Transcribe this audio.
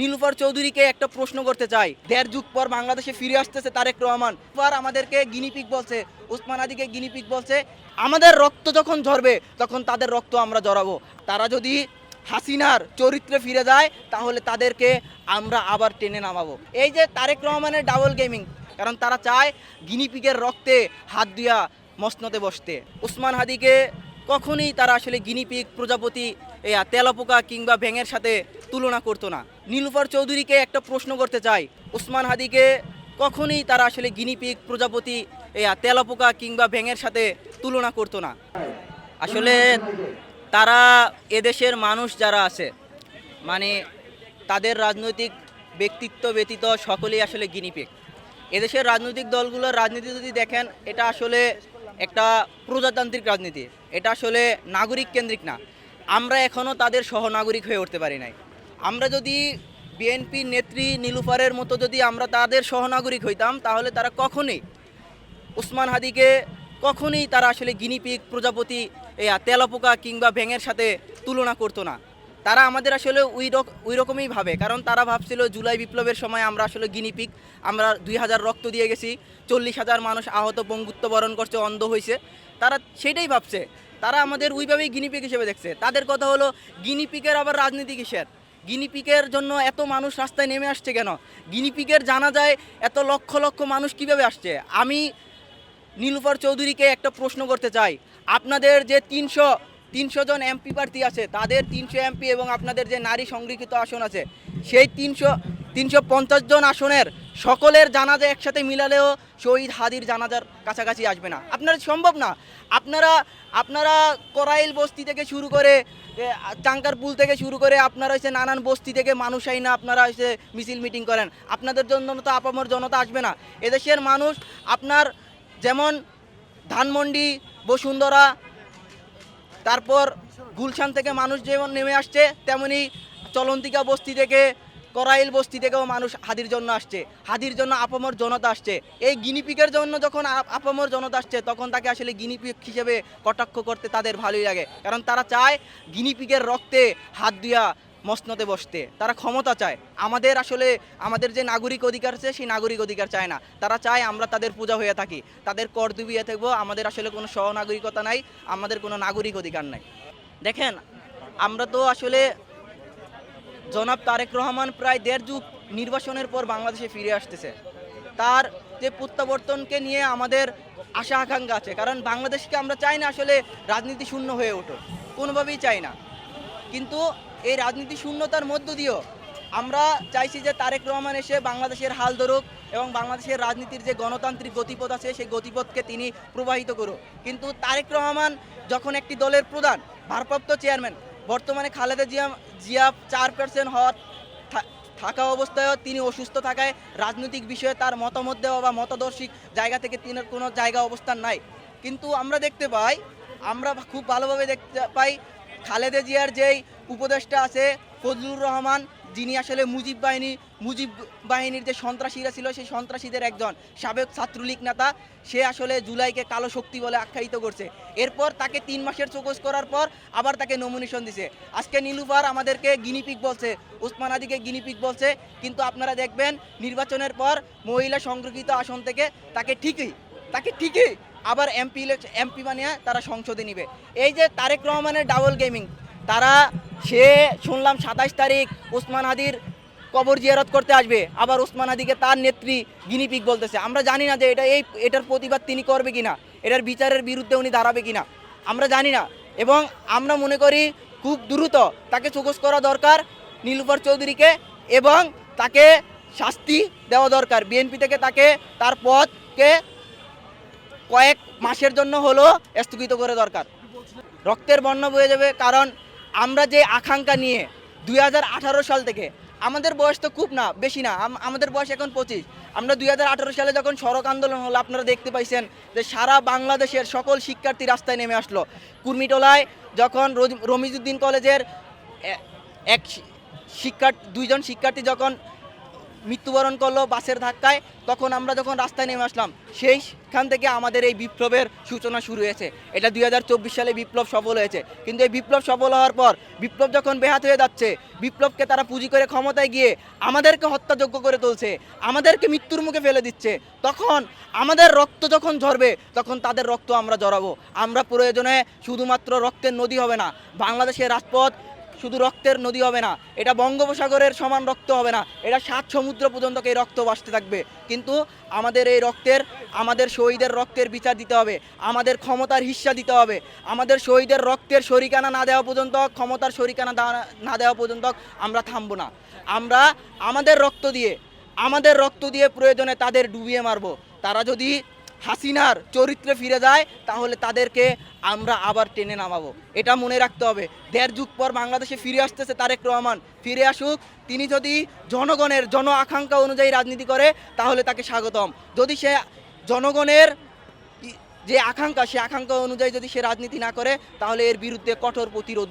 নীলুফার চৌধুরীকে একটা প্রশ্ন করতে চাই। দেড় যুগ পর বাংলাদেশে ফিরে আসতেছে তারেক রহমান। পর আমাদেরকে গিনিপিক বলছে উসমান আদিকে গিনিপিক বলছে। আমাদের রক্ত যখন ঝরবে, তখন তাদের রক্ত আমরা জড়াবো তারা যদি হাসিনার চরিত্রে ফিরে যায়, তাহলে তাদেরকে আমরা আবার টেনে নামাবো। এই যে তারেক রহমানের ডাবল গেমিং, কারণ তারা চায় গিনিপিকের রক্তে হাত দিয়া মসনতে বসতে। উসমান হাদিকে কখনই তারা আসলে গিনিপিক প্রজাপতি তেলাপোকা কিংবা ব্যাঙের সাথে তুলনা করতো না। নীলুফার চৌধুরীকে একটা প্রশ্ন করতে চাই। উসমান হাদিকে কখনই তারা আসলে গিনিপিক প্রজাপতি তেলাপোকা কিংবা ব্যাঙের সাথে তুলনা করতো না। আসলে তারা এদেশের মানুষ যারা আছে মানে তাদের রাজনৈতিক ব্যক্তিত্ব ব্যতীত সকলেই আসলে গিনিপিক এদেশের রাজনৈতিক দলগুলোর রাজনীতি যদি দেখেন, এটা আসলে একটা প্রজাতান্ত্রিক রাজনীতি। এটা আসলে নাগরিক কেন্দ্রিক না। আমরা এখনও তাদের সহনাগরিক হয়ে উঠতে পারি নাই। আমরা যদি বিএনপির নেত্রী নীলুফারের মতো যদি আমরা তাদের সহনাগরিক হইতাম, তাহলে তারা কখনোই উসমান হাদিকে কখনোই তারা আসলে গিনিপিক প্রজাপতি তেলাপোকা কিংবা ব্যাঙের সাথে তুলনা করতো না। তারা আমাদের আসলে ওই ওই রকমই ভাবে, কারণ তারা ভাবছিল জুলাই বিপ্লবের সময় আমরা আসলে গিনিপিক আমরা দুই হাজার রক্ত দিয়ে গেছি, চল্লিশ হাজার মানুষ আহত, পঙ্গুত্ব বরণ করছে, অন্ধ হয়েছে তারা সেটাই ভাবছে। তারা আমাদের ওইভাবেই গিনিপিক হিসেবে দেখছে। তাদের কথা হলো গিনিপিকের আবার রাজনীতি কিসের? গিনিপিকের জন্য এত মানুষ রাস্তায় নেমে আসছে কেন? গিনিপিকের জানা যায় এত লক্ষ লক্ষ মানুষ কীভাবে আসছে? আমি নীলুফার চৌধুরীকে একটা প্রশ্ন করতে চাই। আপনাদের যে তিনশো তিনশো জন এমপি প্রার্থী আছে, তাদের তিনশো এমপি এবং আপনাদের যে নারী সংরক্ষিত আসন আছে, সেই তিনশো তিনশো পঞ্চাশ জন আসনের সকলের জানাজা একসাথে মিলালেও শহীদ হাদির জানাজার কাছাকাছি আসবে না। আপনারা সম্ভব না। আপনারা আপনারা করাইল বস্তি থেকে শুরু করে এ, চাঙ্কার পুল থেকে শুরু করে আপনারা হচ্ছে নানান বস্তি থেকে মানুষ আই না আপনারা হচ্ছে মিছিল মিটিং করেন। আপনাদের জন্য তো আপামর জনতা আসবে না। এদেশের মানুষ আপনার যেমন ধানমন্ডি বসুন্ধরা তারপর গুলশান থেকে মানুষ যেমন নেমে আসছে তেমনি চলন্তিকা বস্তি থেকে করাইল বস্তি থেকেও মানুষ হাদির জন্য আসছে। হাদির জন্য আপামর জনতা আসছে। এই গিনিপিকের জন্য যখন আপ- আপামর জনতা আসছে, তখন তাকে আসলে গিনিপিক হিসেবে কটাক্ষ করতে তাদের ভালোই লাগে। কারণ তারা চায় গিনিপিকের রক্তে হাত দিয়া মসনতে বসতে। তারা ক্ষমতা চায়। আমাদের আসলে, আমাদের যে নাগরিক অধিকার আছে, সেই নাগরিক অধিকার চায় না। তারা চায় আমরা তাদের পূজা হয়ে থাকি। তাদের কর দুবিয়ে থাকব। আমাদের আসলে কোনো সহনাগরিকতা নাই। আমাদের কোনো নাগরিক অধিকার নাই। দেখেন, আমরা তো আসলে জনাব তারেক রহমান প্রায় দেড় যুগ নির্বাচনের পর বাংলাদেশে ফিরে আসতেছে। তার যে প্রত্যাবর্তনকে নিয়ে আমাদের আশা আকাঙ্ক্ষা আছে, কারণ বাংলাদেশকে আমরা চাই না আসলে রাজনীতি শূন্য হয়ে ওঠো কোনোভাবেই চাই না। কিন্তু এই রাজনীতি শূন্যতার মধ্য দিয়েও আমরা চাইছি যে তারেক রহমান এসে বাংলাদেশের হাল ধরুক এবং বাংলাদেশের রাজনীতির যে গণতান্ত্রিক গতিপথ আছে, সেই গতিপথকে তিনি প্রবাহিত করুক। কিন্তু তারেক রহমান যখন একটি দলের প্রধান, ভারপ্রাপ্ত চেয়ারম্যান বর্তমানে খালেদা জিয়া জিয়া চার পার্সেন্ট হওয়ার থাকা অবস্থায়ও তিনি অসুস্থ থাকায় রাজনৈতিক বিষয়ে তার মতামত দেওয়া বা মতাদর্শিক জায়গা থেকে তিনের কোনো জায়গা অবস্থান নাই। কিন্তু আমরা দেখতে পাই, আমরা খুব ভালোভাবে দেখতে পাই খালেদা জিয়ার যেই উপদেষ্টা আছে, ফজলুর রহমান, যিনি আসলে মুজিব বাহিনী, মুজিব বাহিনীর যে সন্ত্রাসীরা ছিল, সেই সন্ত্রাসীদের একজন সাবেক ছাত্রলীগ নেতা, সে আসলে জুলাইকে কালো শক্তি বলে আখ্যায়িত করছে। এরপর তাকে তিন মাসের চোকস করার পর আবার তাকে নমিনেশন দিছে। আজকে নীলুফার আমাদেরকে গিনিপিক বলছে উসমান আদিকে গিনিপিক বলছে, কিন্তু আপনারা দেখবেন নির্বাচনের পর মহিলা সংরক্ষিত আসন থেকে তাকে ঠিকই তাকে ঠিকই আবার এমপি এমপি বানিয়ে তারা সংসদে নিবে। এই যে তারেক রহমানের ডাবল গেমিং তারা সে শুনলাম সাতাশ তারিখ উসমান হাদির কবর জিয়ারত করতে আসবে। আবার উসমান হাদিকে তার নেত্রী গিনিপিক বলতেছে। আমরা জানি না যে এটা এই, এটার প্রতিবাদ তিনি করবে কিনা, এটার বিচারের বিরুদ্ধে উনি দাঁড়াবে কিনা। আমরা জানি না। এবং আমরা মনে করি খুব দ্রুত তাকে চোখস করা দরকার নীলুফার চৌধুরীকে এবং তাকে শাস্তি দেওয়া দরকার। বিএনপি থেকে তাকে তার পদকে কয়েক মাসের জন্য হলো স্থগিত করে দরকার। রক্তের বর্ণ বয়ে যাবে কারণ আমরা যে আকাঙ্ক্ষা নিয়ে দুই হাজার আঠারো সাল থেকে, আমাদের বয়স তো খুব না, বেশি না আমাদের বয়স এখন পঁচিশ। আমরা দুই হাজার আঠেরো সালে যখন সড়ক আন্দোলন হলো, আপনারা দেখতে পাইছেন যে সারা বাংলাদেশের সকল শিক্ষার্থী রাস্তায় নেমে আসলো। কুর্মিটোলায় যখন রমিজুদ্দিন কলেজের এক শিক্ষার্থী দুইজন শিক্ষার্থী যখন মৃত্যুবরণ করল বাসের ধাক্কায়, তখন আমরা যখন রাস্তায় নেমে আসলাম, সেইখান থেকে আমাদের এই বিপ্লবের সূচনা শুরু হয়েছে। এটা দুই হাজার চব্বিশ সালে বিপ্লব সফল হয়েছে। কিন্তু এই বিপ্লব সফল হওয়ার পর, বিপ্লব যখন বেহাত হয়ে যাচ্ছে, বিপ্লবকে তারা পুঁজি করে ক্ষমতায় গিয়ে আমাদেরকে হত্যাযোগ্য করে তুলছে, আমাদেরকে মৃত্যুর মুখে ফেলে দিচ্ছে, তখন আমাদের রক্ত যখন ঝরবে, তখন তাদের রক্ত আমরা জড়াবো। আমরা প্রয়োজনে শুধুমাত্র রক্তের নদী হবে না, বাংলাদেশের রাজপথ শুধু রক্তের নদী হবে না, এটা বঙ্গোপসাগরের সমান রক্ত হবে না, এটা সাত সমুদ্র পর্যন্ত এই রক্ত বাসতে থাকবে। কিন্তু আমাদের এই রক্তের, আমাদের শহীদের রক্তের বিচার দিতে হবে, আমাদের ক্ষমতার হিস্সা দিতে হবে, আমাদের শহীদের রক্তের শরিকানা না দেওয়া পর্যন্ত, ক্ষমতার শরিকানা না দেওয়া পর্যন্ত আমরা থামবো না। আমরা আমাদের রক্ত দিয়ে, আমাদের রক্ত দিয়ে প্রয়োজনে তাদের ডুবিয়ে মারবো। তারা যদি হাসিনার চরিত্রে ফিরে যায়, তাহলে তাদেরকে আমরা আবার টেনে নামাবো। এটা মনে রাখতে হবে। দেড় যুগ পর বাংলাদেশে ফিরে আসতেছে তারেক রহমান। ফিরে আসুক, তিনি যদি জনগণের জন আকাঙ্ক্ষা অনুযায়ী রাজনীতি করে, তাহলে তাকে স্বাগতম। যদি সে জনগণের যে আকাঙ্ক্ষা, সে আকাঙ্ক্ষা অনুযায়ী যদি সে রাজনীতি না করে, তাহলে এর বিরুদ্ধে কঠোর প্রতিরোধ